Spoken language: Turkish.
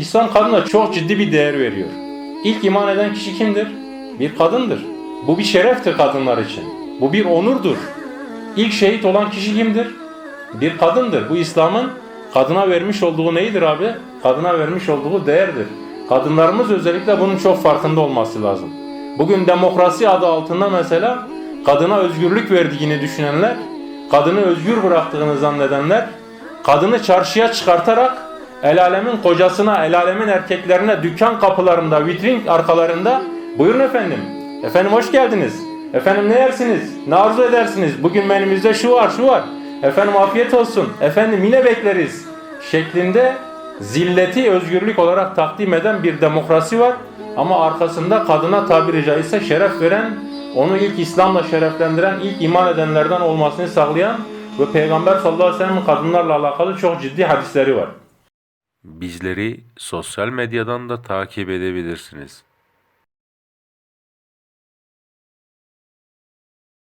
İslam kadına çok ciddi bir değer veriyor. İlk iman eden kişi kimdir? Bir kadındır. Bu bir şereftir kadınlar için. Bu bir onurdur. İlk şehit olan kişi kimdir? Bir kadındır. Bu İslam'ın kadına vermiş olduğu neydir abi? Kadına vermiş olduğu değerdir. Kadınlarımız özellikle bunun çok farkında olması lazım. Bugün demokrasi adı altında mesela kadına özgürlük verdiğini düşünenler, kadını özgür bıraktığını zannedenler, kadını çarşıya çıkartarak el alemin kocasına, el alemin erkeklerine dükkan kapılarında, vitrin arkalarında buyurun efendim, efendim hoş geldiniz, efendim ne yersiniz, ne arzu edersiniz, bugün menümüzde şu var, şu var, efendim afiyet olsun, efendim yine bekleriz. şeklinde zilleti özgürlük olarak takdim eden bir demokrasi var. Ama arkasında kadına tabiri caizse şeref veren, onu ilk İslam'la şereflendiren, ilk iman edenlerden olmasını sağlayan ve Peygamber sallallahu aleyhi ve sellem'in kadınlarla alakalı çok ciddi hadisleri var. Bizleri sosyal medyadan da takip edebilirsiniz.